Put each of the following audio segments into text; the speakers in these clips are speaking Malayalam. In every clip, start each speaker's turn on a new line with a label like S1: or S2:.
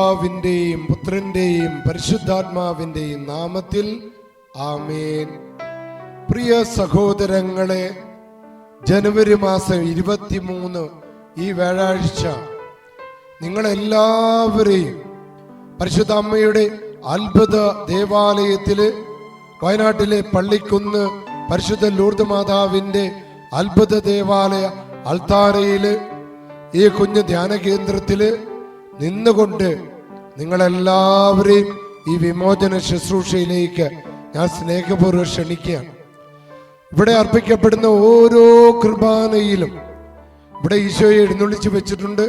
S1: പിതാവിന്റെയും പുത്രന്റെയും പരിശുദ്ധാത്മാവിന്റെയും നാമത്തിൽ ആമേൻ. പ്രിയ സഹോദരങ്ങളെ ജനുവരി മാസം ഇരുപത്തിമൂന്ന് ഈ വ്യാഴാഴ്ച നിങ്ങളെല്ലാവരെയും പരിശുദ്ധ അമ്മയുടെ അത്ഭുത ദേവാലയത്തിൽ വയനാട്ടിലെ പള്ളിക്കുന്ന് പരിശുദ്ധ ലൂർദ് മാതാവിന്റെ അത്ഭുത ദേവാലയ അൾത്താരയിൽ ഈ കുഞ്ഞ് ധ്യാന കേന്ദ്രത്തിൽ നിന്നുകൊണ്ട് നിങ്ങളെല്ലാവരെയും ഈ വിമോചന ശുശ്രൂഷയിലേക്ക് ഞാൻ സ്നേഹപൂർവം ക്ഷണിക്കുകയാണ്. ഇവിടെ അർപ്പിക്കപ്പെടുന്ന ഓരോ കുർബാനയിലും ഇവിടെ ഈശോയെ എഴുന്നള്ളിച്ച് വെച്ചിട്ടുണ്ട്.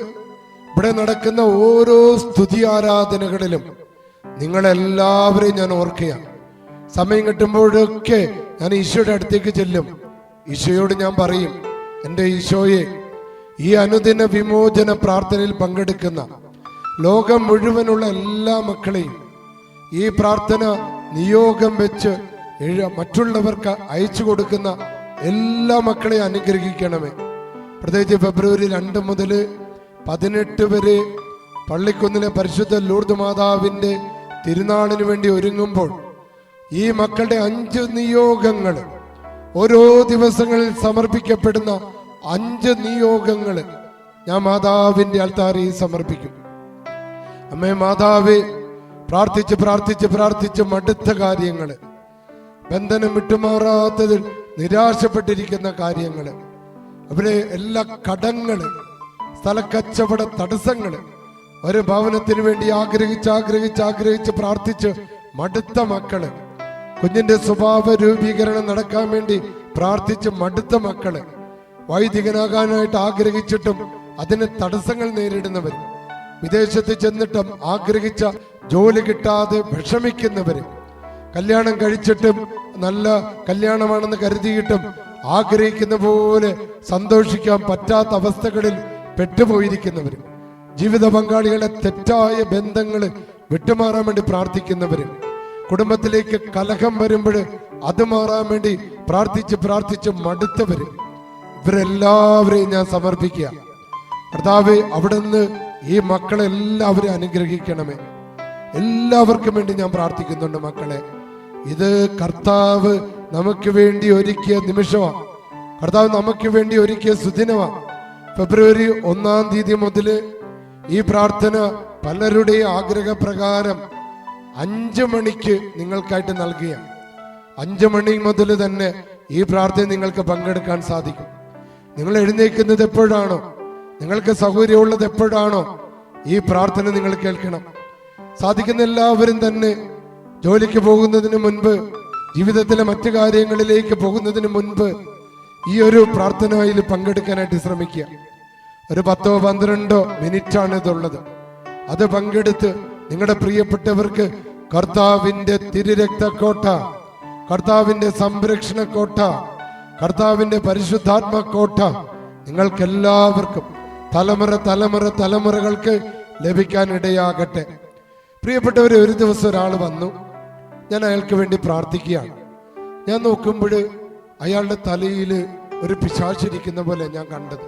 S1: ഇവിടെ നടക്കുന്ന ഓരോ സ്തുതി ആരാധനകളിലും നിങ്ങളെല്ലാവരെയും ഞാൻ ഓർക്കുകയാണ്. സമയം കിട്ടുമ്പോഴൊക്കെ ഞാൻ ഈശോയുടെ അടുത്തേക്ക് ചെല്ലും. ഈശോയോട് ഞാൻ പറയും എന്റെ ഈശോയെ ഈ അനുദിന വിമോചന പ്രാർത്ഥനയിൽ പങ്കെടുക്കുന്ന ലോകം മുഴുവനുള്ള എല്ലാ മക്കളെയും ഈ പ്രാർത്ഥന നിയോഗം വെച്ച് മറ്റുള്ളവർക്ക് അയച്ചു കൊടുക്കുന്ന എല്ലാ മക്കളെയും അനുഗ്രഹിക്കണമേ. പ്രത്യേകിച്ച് ഫെബ്രുവരി രണ്ട് മുതൽ പതിനെട്ട് വരെ പള്ളിക്കുന്നിലെ പരിശുദ്ധ ലൂർദ് മാതാവിന്റെ തിരുനാളിന് വേണ്ടി ഒരുങ്ങുമ്പോൾ ഈ മക്കളുടെ അഞ്ച് നിയോഗങ്ങൾ ഓരോ ദിവസങ്ങളിൽ സമർപ്പിക്കപ്പെടുന്ന അഞ്ച് നിയോഗങ്ങൾ ഞാൻ മാതാവിന്റെ അൽത്താറിയിൽ സമർപ്പിക്കും. അമ്മേ മാതാവേ പ്രാർത്ഥിച്ച് പ്രാർത്ഥിച്ച് പ്രാർത്ഥിച്ച് മടുത്ത കാര്യങ്ങൾ. ബന്ധനം വിട്ടുമാറാത്തതിൽ നിരാശപ്പെട്ടിരിക്കുന്ന കാര്യങ്ങൾ. അവരെ എല്ലാ കടങ്ങൾ സ്ഥലക്കച്ചവട തടസ്സങ്ങൾ ഒരു ഭവനത്തിന് വേണ്ടി ആഗ്രഹിച്ച് ആഗ്രഹിച്ച് ആഗ്രഹിച്ച് പ്രാർത്ഥിച്ച് മടുത്ത മക്കൾ. കുഞ്ഞിന്റെ സ്വഭാവ രൂപീകരണം നടക്കാൻ വേണ്ടി പ്രാർത്ഥിച്ച് മടുത്ത മക്കൾ. വൈദികനാകാനായിട്ട് ആഗ്രഹിച്ചിട്ടും അതിന് തടസ്സങ്ങൾ നേരിടുന്നവർ വിദേശത്ത് ചെന്നിട്ടും ആഗ്രഹിച്ച ജോലി കിട്ടാതെ വിഷമിക്കുന്നവര്. കല്യാണം കഴിച്ചിട്ടും നല്ല കല്യാണമാണെന്ന് കരുതിയിട്ടും ആഗ്രഹിക്കുന്ന പോലെ സന്തോഷിക്കാൻ പറ്റാത്ത അവസ്ഥകളിൽ പെട്ടുപോയിരിക്കുന്നവര്. ജീവിത പങ്കാളികളെ തെറ്റായ ബന്ധങ്ങൾ വിട്ടുമാറാൻ വേണ്ടി പ്രാർത്ഥിക്കുന്നവര്. കുടുംബത്തിലേക്ക് കലഹം വരുമ്പോൾ അത് മാറാൻ വേണ്ടി പ്രാർത്ഥിച്ച് പ്രാർത്ഥിച്ച് മടുത്തവര്. ഇവരെല്ലാവരെയും ഞാൻ സമർപ്പിക്കുക. കർത്താവ് അവിടുന്ന് ഈ മക്കളെ എല്ലാവരും അനുഗ്രഹിക്കണമേ. എല്ലാവർക്കും വേണ്ടി ഞാൻ പ്രാർത്ഥിക്കുന്നുണ്ട് മക്കളെ. ഇത് കർത്താവ് നമുക്ക് വേണ്ടി ഒരുക്കിയ നിമിഷമാണ്. കർത്താവ് നമുക്ക് വേണ്ടി ഒരുക്കിയ സുദിനമാണ്. ഫെബ്രുവരി ഒന്നാം തീയതി മുതൽ ഈ പ്രാർത്ഥന പലരുടെയും ആഗ്രഹപ്രകാരം അഞ്ചു മണിക്ക് നിങ്ങൾക്കായിട്ട് നൽകിയ അഞ്ചു മണി മുതൽ തന്നെ ഈ പ്രാർത്ഥന നിങ്ങൾക്ക് പങ്കെടുക്കാൻ സാധിക്കും. നിങ്ങൾ എഴുന്നേൽക്കുന്നത് എപ്പോഴാണോ? നിങ്ങൾക്ക് സൗകര്യമുള്ളത് എപ്പോഴാണോ ഈ പ്രാർത്ഥന നിങ്ങൾ കേൾക്കണം. സാധിക്കുന്ന എല്ലാവരും തന്നെ ജോലിക്ക് പോകുന്നതിന് മുൻപ് ജീവിതത്തിലെ മറ്റു കാര്യങ്ങളിലേക്ക് പോകുന്നതിന് മുൻപ് ഈ ഒരു പ്രാർത്ഥനയിൽ പങ്കെടുക്കാനായിട്ട് ശ്രമിക്കുക. ഒരു പത്തോ പന്ത്രണ്ടോ മിനിറ്റാണ് ഇതുള്ളത്. അത് പങ്കെടുത്ത് നിങ്ങളുടെ പ്രിയപ്പെട്ടവർക്ക് കർത്താവിന്റെ തിരുരക്തക്കോട്ട കർത്താവിന്റെ സംരക്ഷണക്കോട്ട കർത്താവിന്റെ പരിശുദ്ധാത്മ കോട്ട നിങ്ങൾക്കെല്ലാവർക്കും തലമുറ തലമുറ തലമുറകൾക്ക് ലഭിക്കാൻ ഇടയാകട്ടെ പ്രിയപ്പെട്ടവരെ ഒരു ദിവസം ഒരാൾ വന്നു. ഞാൻ അയാൾക്ക് വേണ്ടി പ്രാർത്ഥിക്കുകയാണ്. ഞാൻ നോക്കുമ്പോൾ അയാളുടെ തലയിൽ ഒരു പിശാചിരിക്കുന്ന പോലെ ഞാൻ കണ്ടത്.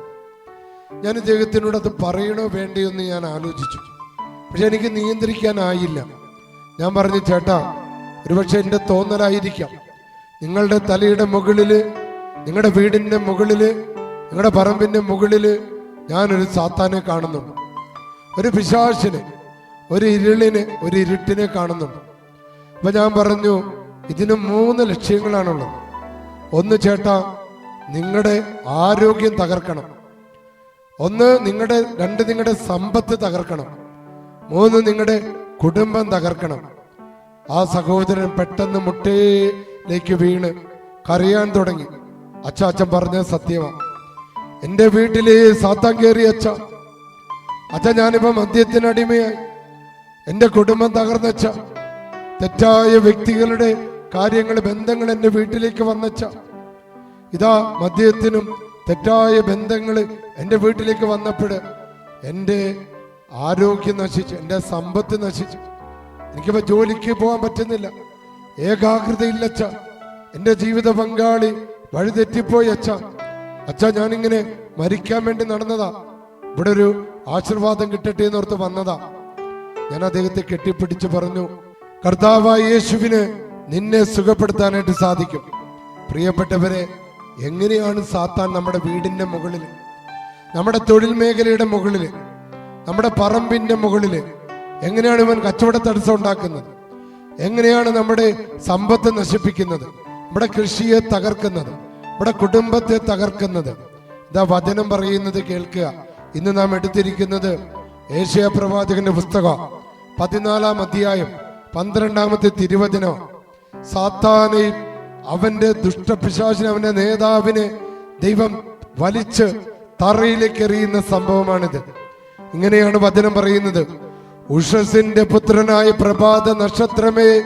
S1: ഞാൻ ഇദ്ദേഹത്തിനോട് അത് പറയണോ വേണ്ടയോ എന്ന് ഞാൻ ആലോചിച്ചു. പക്ഷെ എനിക്ക് നിയന്ത്രിക്കാനായില്ല. ഞാൻ പറഞ്ഞു ചേട്ടാ ഒരുപക്ഷെ എന്റെ തോന്നലായിരിക്കാം. നിങ്ങളുടെ തലയുടെ മുകളിൽ നിങ്ങളുടെ വീടിന്റെ മുകളിൽ നിങ്ങളുടെ പറമ്പിന്റെ മുകളിൽ ഞാനൊരു സാത്താനെ കാണുന്നുണ്ട്. ഒരു പിശാശിനെ ഒരു ഇരുളിനെ ഒരു ഇരുട്ടിനെ കാണുന്നുണ്ട്. അപ്പൊ ഞാൻ പറഞ്ഞു ഇതിന് മൂന്ന് ലക്ഷ്യങ്ങളാണുള്ളത്. ഒന്ന് ചേട്ടാ നിങ്ങളുടെ ആരോഗ്യം തകർക്കണം. ഒന്ന് നിങ്ങളുടെ രണ്ട് നിങ്ങളുടെ സമ്പത്ത് തകർക്കണം. മൂന്ന് നിങ്ങളുടെ കുടുംബം തകർക്കണം. ആ സഹോദരൻ പെട്ടെന്ന് മുട്ടയിലേക്ക് വീണ് കരയാൻ തുടങ്ങി. അച്ഛാച്ചൻ പറഞ്ഞ സത്യമാണ് എന്റെ വീട്ടിലെ സാത്താൻ കയറി അച്ഛ. അച്ഛ ഞാനിപ്പോ മദ്യത്തിനടിമയായി എന്റെ കുടുംബം തകർന്നച്ച തെറ്റായ വ്യക്തികളുടെ കാര്യങ്ങൾ ബന്ധങ്ങൾ എന്റെ വീട്ടിലേക്ക് വന്നച്ച ഇതാ മദ്യത്തിനും തെറ്റായ ബന്ധങ്ങൾ എന്റെ വീട്ടിലേക്ക് വന്നപ്പോൾ എന്റെ ആരോഗ്യം നശിച്ചു എന്റെ സമ്പത്ത് നശിച്ചു. എനിക്കിപ്പോ ജോലിക്ക് പോകാൻ പറ്റുന്നില്ല. ഏകാഗ്രതയില്ലച്ച എന്റെ എന്റെ ജീവിത പങ്കാളി വഴിതെറ്റിപ്പോയി അച്ഛ. അച്ഛ ഞാനിങ്ങനെ മരിക്കാൻ വേണ്ടി നടന്നതാ. ഇവിടെ ഒരു ആശീർവാദം കിട്ടട്ടെ എന്നോർത്ത് വന്നതാ. ഞാൻ അദ്ദേഹത്തെ കെട്ടിപ്പിടിച്ച് പറഞ്ഞു കർത്താവായ യേശുവിന് നിന്നെ സുഖപ്പെടുത്താനായിട്ട് സാധിക്കും. പ്രിയപ്പെട്ടവരെ എങ്ങനെയാണ് സാത്താൻ നമ്മുടെ വീടിന്റെ മുകളിൽ നമ്മുടെ തൊഴിൽ മേഖലയുടെ മുകളിൽ നമ്മുടെ പറമ്പിന്റെ മുകളിൽ എങ്ങനെയാണ് ഇവൻ കച്ചവട തടസ്സം ഉണ്ടാക്കുന്നത്? എങ്ങനെയാണ് നമ്മുടെ സമ്പത്ത് നശിപ്പിക്കുന്നത്? നമ്മുടെ കൃഷിയെ തകർക്കുന്നത്? നമ്മുടെ കുടുംബത്തെ തകർക്കുന്നത്. ഇതാ വചനം പറയുന്നത് കേൾക്കുക. ഇന്ന് നാം എടുത്തിരിക്കുന്നത് ഏഷ്യ പ്രവാചകന്റെ പുസ്തകം. പതിനാലാം അധ്യായം പന്ത്രണ്ടാമത്തെ തിരുവചനം. സാത്താനെ അവന്റെ ദുഷ്ടപിശാചിനെ അവന്റെ നേതാവിനെ ദൈവം വലിച്ച് തറയിലേക്ക് എറിയുന്ന സംഭവമാണിത്. ഇങ്ങനെയാണ് വചനം പറയുന്നത്. ഉഷസിന്റെ പുത്രനായ പ്രഭാത നക്ഷത്രമേ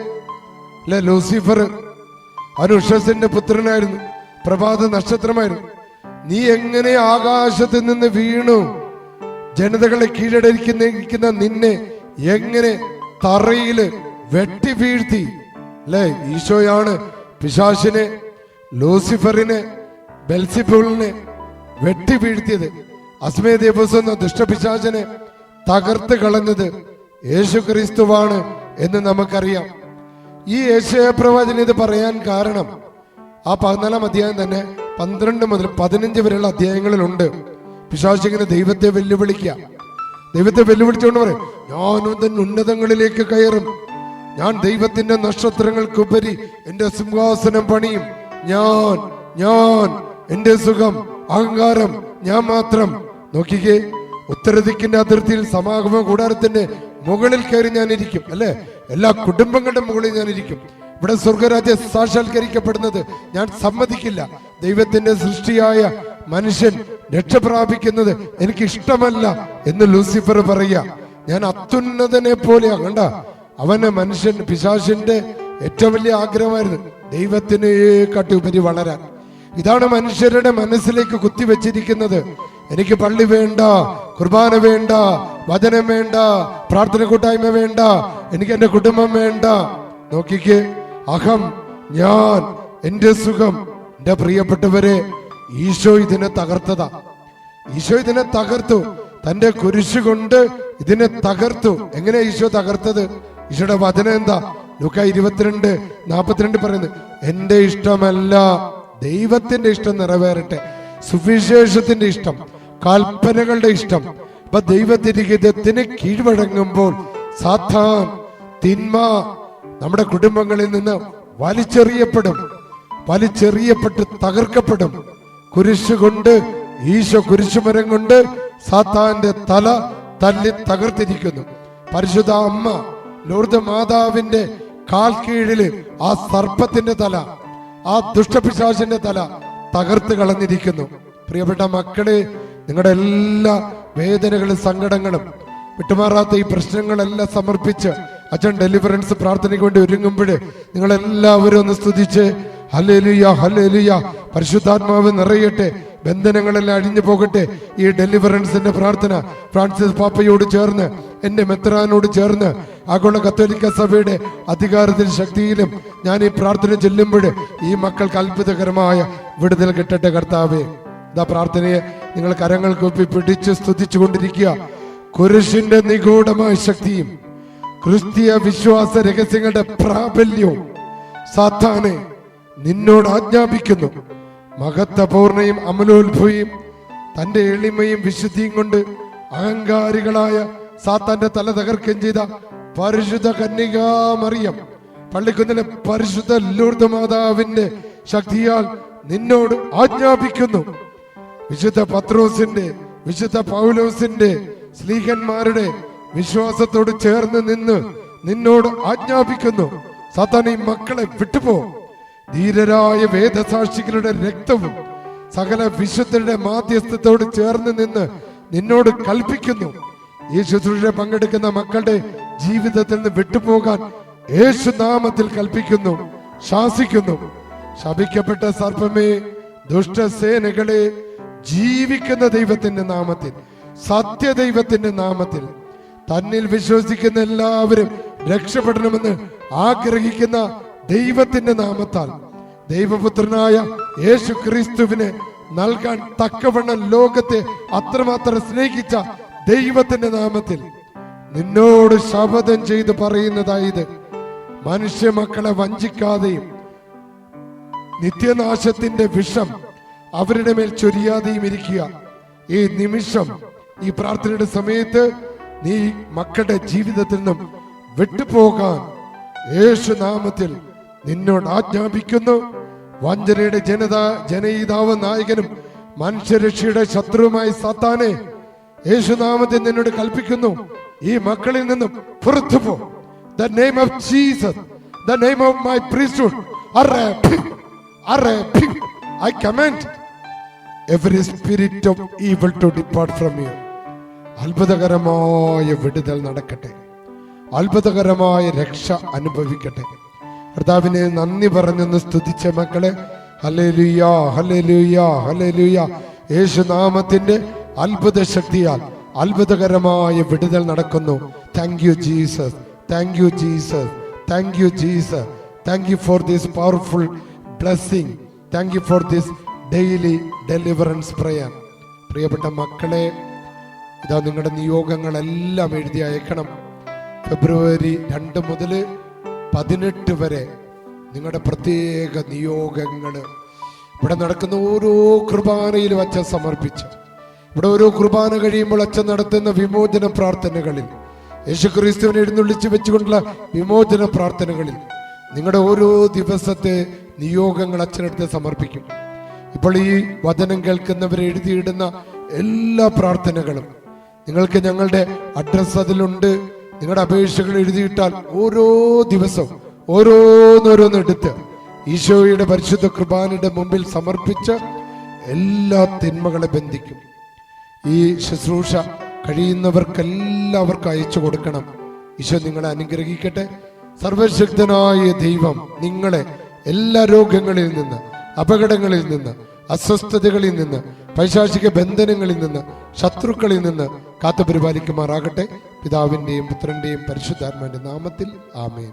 S1: അല്ലെ ലൂസിഫർ. അവൻ ഉഷസിന്റെ പുത്രനായിരുന്നു. പ്രഭാത നക്ഷത്രമായിരുന്നു. നീ എങ്ങനെ ആകാശത്ത് നിന്ന് വീണു? ജനതകളെ കീഴടരിക്കുന്ന ഇരിക്കുന്ന നിന്നെ എങ്ങനെ തറയിൽ വെട്ടി വീഴ്ത്തി? അല്ലെ? ഈശോയാണ് പിശാശിനെ ലൂസിഫറിനെ ബെൽസിഫുളിനെ വെട്ടി വീഴ്ത്തിയത്. അസ്മേ ദിവസം ദുഷ്ടപിശാചനെ തകർത്ത് കളഞ്ഞത് യേശു ക്രിസ്തുവാണ് എന്ന് നമുക്കറിയാം. ഈ യേശയ പ്രവാചന ഇത് പറയാൻ കാരണം ആ പതിനാലാം അധ്യായം തന്നെ പന്ത്രണ്ട് മുതൽ പതിനഞ്ച് വരെയുള്ള അധ്യായങ്ങളിലുണ്ട്. പിശാചിങ്ങനെ ദൈവത്തെ വെല്ലുവിളിക്കുക. ദൈവത്തെ വെല്ലുവിളിച്ചുകൊണ്ട് പറയും ഞാനും തന്നെ ഉന്നതങ്ങളിലേക്ക് കയറും. ഞാൻ ദൈവത്തിന്റെ നക്ഷത്രങ്ങൾക്കുപരി എന്റെ സിംഹാസനം പണിയും. ഞാൻ ഞാൻ എന്റെ സുഖം അഹങ്കാരം ഞാൻ മാത്രം. നോക്കിക്കേ ഉത്തരദിക്കിന്റെ അതിർത്തിയിൽ സമാഗമ കൂടാരത്തിന്റെ മുകളിൽ കയറി ഞാൻ ഇരിക്കും അല്ലെ? എല്ലാ കുടുംബങ്ങളുടെ മുകളിൽ ഞാൻ ഇരിക്കും ഇവിടെ സ്വർഗരാജ്യ സാക്ഷാത്കരിക്കപ്പെടുന്നത് ഞാൻ സമ്മതിക്കില്ല. ദൈവത്തിന്റെ സൃഷ്ടിയായ മനുഷ്യൻ രക്ഷപ്രാപിക്കുന്നത് എനിക്ക് ഇഷ്ടമല്ല എന്ന് ലൂസിഫർ പറയുക. ഞാൻ അത്യുന്നതനെ പോലെ കണ്ട? അവന് മനുഷ്യൻ പിശാശിന്റെ ഏറ്റവും വലിയ ആഗ്രഹമായിരുന്നു ദൈവത്തിന് കാട്ടി വളരാൻ. ഇതാണ് മനുഷ്യരുടെ മനസ്സിലേക്ക് കുത്തിവെച്ചിരിക്കുന്നത്. എനിക്ക് പള്ളി വേണ്ട കുർബാന വേണ്ട വചനം വേണ്ട പ്രാർത്ഥന കൂട്ടായ്മ വേണ്ട എനിക്ക് എന്റെ കുടുംബം വേണ്ട. നോക്കിക്കേ അഹം ഞാൻ എന്റെ സുഖം എന്റെ പ്രിയപ്പെട്ടവരെ ഈശോ ഇതിനെ തകർത്തതാ. ഈശോ ഇതിനെ തകർത്തു. തന്റെ കുരിശുകൊണ്ട് ഇതിനെ തകർത്തു. എങ്ങനെ ഈശോ തകർത്തത്? ഈശോയുടെ വചനം എന്താ? ലുക്ക ഇരുപത്തിരണ്ട് നാപ്പത്തിരണ്ട് പറയുന്നത് എന്റെ ഇഷ്ടമല്ല ദൈവത്തിന്റെ ഇഷ്ടം നിറവേറട്ടെ. സുവിശേഷത്തിന്റെ ഇഷ്ടം കൽപ്പനകളുടെ ഇഷ്ടം. അപ്പൊ ദൈവത്തിരികിതത്തിന് കീഴ്വഴങ്ങുമ്പോൾ സാത്താൻ തിന്മ നമ്മുടെ കുടുംബങ്ങളിൽ നിന്ന് വലിച്ചെറിയപ്പെടും വലിച്ചെറിയപ്പെട്ട് തകർക്കപ്പെടും. കുരിശുകൊണ്ട് ഈശോ കുരിശുമരം കൊണ്ട് സാത്താന്റെ തല തല്ലി തകർത്തിരിക്കുന്നു. പരിശുദ്ധ അമ്മ ലോർദ് മാതാവിന്റെ കാൽ കീഴിൽ ആ സർപ്പത്തിന്റെ തല ആ ദുഷ്ടപിശാചിന്റെ തല തകർത്ത് കളഞ്ഞിരിക്കുന്നു. പ്രിയപ്പെട്ട മക്കളെ നിങ്ങളുടെ എല്ലാ വേദനകളും സങ്കടങ്ങളും വിട്ടുമാറാത്ത ഈ പ്രശ്നങ്ങളെല്ലാം സമർപ്പിച്ച് അച്ഛൻ ഡെലിവറൻസ് പ്രാർത്ഥനയ്ക്ക് വേണ്ടി ഒരുങ്ങുമ്പോൾ നിങ്ങൾ എല്ലാവരും ഒന്ന് സ്തുതിച്ച് ഹല്ലേലൂയ ഹല്ലേലൂയ പരിശുദ്ധാത്മാവ് നിറയട്ടെ ബന്ധനങ്ങളെല്ലാം അഴിഞ്ഞു പോകട്ടെ. ഈ ഡെലിവറൻസിന്റെ പ്രാർത്ഥന ഫ്രാൻസിസ് പാപ്പയോട് ചേർന്ന് എന്റെ മെത്രാനോട് ചേർന്ന് ആഗോള കത്തോലിക്ക സഭയുടെ അധികാരത്തിൽ ശക്തിയിലും ഞാൻ ഈ പ്രാർത്ഥന ചെല്ലുമ്പോൾ ഈ മക്കൾക്ക് അത്ഭുതകരമായ വിടുതൽ കിട്ടട്ടെ കർത്താവേ. ഇതാ പ്രാർത്ഥനയെ നിങ്ങൾ കരങ്ങൾ കൂപ്പി പിടിച്ച് സ്തുതിച്ചു കൊണ്ടിരിക്കുക കുരിശിന്റെ നിഗൂഢമായ ശക്തിയും ക്രിസ്തീയ വിശ്വാസ രഹസ്യങ്ങളുടെ പ്രാബല്യവും സാത്താനെ നിന്നോട് ആജ്ഞാപിക്കുന്നു. മഹത്വപൂർണയും അമലോത്ഭവയും തന്റെ എളിമയും വിശുദ്ധിയും കൊണ്ട് അഹങ്കാരികളായ സാത്താന്റെ തല തകർക്കുകയും ചെയ്ത പരിശുദ്ധ കന്യകാമറിയം പള്ളിക്കുന്നിലെ പരിശുദ്ധ ലൂർദ് മാതാവിന്റെ ശക്തിയാൽ നിന്നോട് ആജ്ഞാപിക്കുന്നു. വിശുദ്ധ പത്രോസിന്റെ വിശുദ്ധ പൗലോസിന്റെ സ്ലീഹന്മാരുടെ വിശ്വാസത്തോട് ചേർന്ന് നിന്ന് നിന്നോട് ആജ്ഞാപിക്കുന്നു. ഈ മക്കളെ വിട്ടുപോ. ധീരരായ വേദസാക്ഷികളുടെ രക്തവും സകല വിശുദ്ധരുടെ മാധ്യസ്ഥത്തോട് ചേർന്ന് നിന്ന് നിന്നോട് കൽപ്പിക്കുന്നു. ഈ ശുശ്രൂഷ പങ്കെടുക്കുന്ന മക്കളുടെ ജീവിതത്തിൽ നിന്ന് വിട്ടുപോകാൻ യേശു നാമത്തിൽ കൽപ്പിക്കുന്നു ശാസിക്കുന്നു. ശപിക്കപ്പെട്ട സർപ്പമേ ദുഷ്ടസേനകളെ ജീവിക്കുന്ന ദൈവത്തിന്റെ നാമത്തിൽ സത്യദൈവത്തിന്റെ നാമത്തിൽ തന്നിൽ വിശ്വസിക്കുന്ന എല്ലാവരും രക്ഷപ്പെടണമെന്ന് ആഗ്രഹിക്കുന്ന ദൈവത്തിന്റെ നാമത്താൽ ദൈവപുത്രനായ യേശു ക്രിസ്തുവിനെ നൽകാൻ തക്കവണ്ണം ലോകത്തെ അത്രമാത്രം സ്നേഹിച്ച ദൈവത്തിന്റെ നാമത്തിൽ നിന്നോട് ശപഥം ചെയ്ത് പറയുന്നതായത് മനുഷ്യ മക്കളെ വഞ്ചിക്കാതെയും നിത്യനാശത്തിന്റെ വിഷം അവരുടെ മേൽ ചൊരിയാതെയും ഇരിക്കുക. ഈ നിമിഷം ഈ പ്രാർത്ഥനയുടെ സമയത്ത് നീ മക്കളുടെ ജീവിതത്തിൽ നിന്നും വിട്ടുപോകാൻ യേശു നാമത്തിൽ നിന്നോട് ആജ്ഞാപിക്കുന്നു. വഞ്ചനയുടെ ജനത ജനയിതാവ് നായകനും മനുഷ്യരക്ഷയുടെ ശത്രുവുമായി സത്താനെ യേശുനാമത്തിൽ നിന്നോട് കൽപ്പിക്കുന്നു. ഈ മക്കളിൽ നിന്നും പുറത്തു പോ. The name of Jesus the name of my priesthood I command every spirit of evil to depart from you അത്ഭുതകരമായ വിടുതൽ നടക്കട്ടെ. അത്ഭുതകരമായ രക്ഷ അനുഭവിക്കട്ടെ. കർത്താവിനെ നന്ദി പറഞ്ഞെന്ന് സ്തുതിച്ച മക്കളെ ഹലലുയാ ഹലലുയാ ഹല്ലേലൂയ. യേശുനാമത്തിന്റെ അത്ഭുത ശക്തിയാൽ അത്ഭുതകരമായ വിടുതൽ നടക്കുന്നു. Thank you Jesus thank you Jesus thank you Jesus thank you for this powerful blessing thank you for this daily deliverance prayer പ്രിയപ്പെട്ട മക്കളെ ഇതാ നിങ്ങളുടെ നിയോഗങ്ങളെല്ലാം എഴുതി അയക്കണം. ഫെബ്രുവരി രണ്ട് മുതൽ പതിനെട്ട് വരെ നിങ്ങളുടെ പ്രത്യേക നിയോഗങ്ങൾ. ഇവിടെ നടക്കുന്ന ഓരോ കുർബാനയിലും അച്ഛൻ സമർപ്പിച്ച് ഇവിടെ ഓരോ കുർബാന കഴിയുമ്പോൾ അച്ഛൻ നടത്തുന്ന വിമോചന പ്രാർത്ഥനകളിൽ യേശു ക്രിസ്തുവിനെ എഴുന്നള്ളിച്ച് വെച്ചുകൊണ്ടുള്ള വിമോചന പ്രാർത്ഥനകളിൽ നിങ്ങളുടെ ഓരോ ദിവസത്തെ നിയോഗങ്ങൾ അച്ഛനടുത്ത് സമർപ്പിക്കും. ഇപ്പോൾ ഈ വചനം കേൾക്കുന്നവരെ എഴുതിയിടുന്ന എല്ലാ പ്രാർത്ഥനകളും നിങ്ങൾക്ക് ഞങ്ങളുടെ അഡ്രസ് അതിലുണ്ട്. നിങ്ങളുടെ അപേക്ഷകൾ എഴുതിയിട്ടാൽ ഓരോ ദിവസവും ഓരോന്നോരോന്ന് എടുത്ത് ഈശോയുടെ പരിശുദ്ധ കൃപാനയുടെ മുമ്പിൽ സമർപ്പിച്ച് എല്ലാ തിന്മകളെ ബന്ധിക്കും. ഈ ശുശ്രൂഷ കഴിയുന്നവർക്കെല്ലാവർക്കും അയച്ചു കൊടുക്കണം. ഈശോ നിങ്ങളെ അനുഗ്രഹിക്കട്ടെ. സർവശക്തനായ ദൈവം നിങ്ങളെ എല്ലാ രോഗങ്ങളിൽ നിന്ന് അപകടങ്ങളിൽ നിന്ന് അസ്വസ്ഥതകളിൽ നിന്ന് പൈശാചിക ബന്ധനങ്ങളിൽ നിന്ന് ശത്രുക്കളിൽ നിന്ന് കാത്തു പരിപാലിക്കുമാറാകട്ടെ പിതാവിന്റെയും പുത്രന്റെയും പരിശുദ്ധാത്മാവിന്റെ നാമത്തിൽ ആമേൻ.